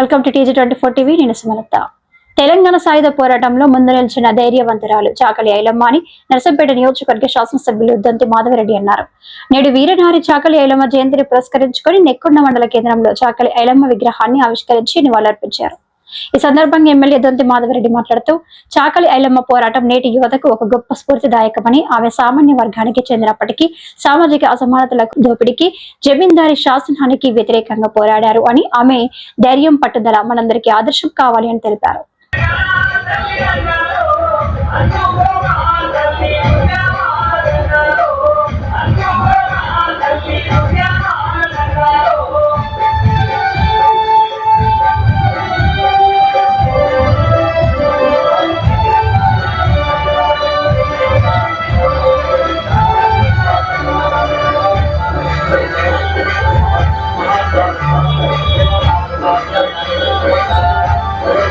Welcome to TG twenty four TV నేను సుమలత. తెలంగాణ సాయుధ పోరాటంలో ముందు నిలిచిన ధైర్యవంతురాలు చాకలి ఐలమ్మ అని నరసంపేట నియోజకవర్గ శాసనసభ్యులు ఉద్దంతి మాధవరెడ్డి అన్నారు. నేడు వీరనారి చాకలి ఐలమ్మ జయంతిని పురస్కరించుకొని నెక్కొండ మండల కేంద్రంలో చాకలి ఐలమ్మ విగ్రహాన్ని ఆవిష్కరించి నివాళులర్పించారు. ఈ సందర్భంగా ఎమ్మెల్యే దొంతి మాధవరెడ్డి మాట్లాడుతూ చాకలి ఐలమ్మ పోరాటం నేటి యువతకు ఒక గొప్ప స్ఫూర్తిదాయకమని ఆమె సామాన్య వర్గానికి చెందినప్పటికీ సామాజిక అసమానతలకు దోపిడీకి జమీందారి శాసనానికి వ్యతిరేకంగా పోరాడారు అని ఆమె ధైర్యం పట్టుదల మనందరికీ ఆదర్శం కావాలి అని తెలిపారు.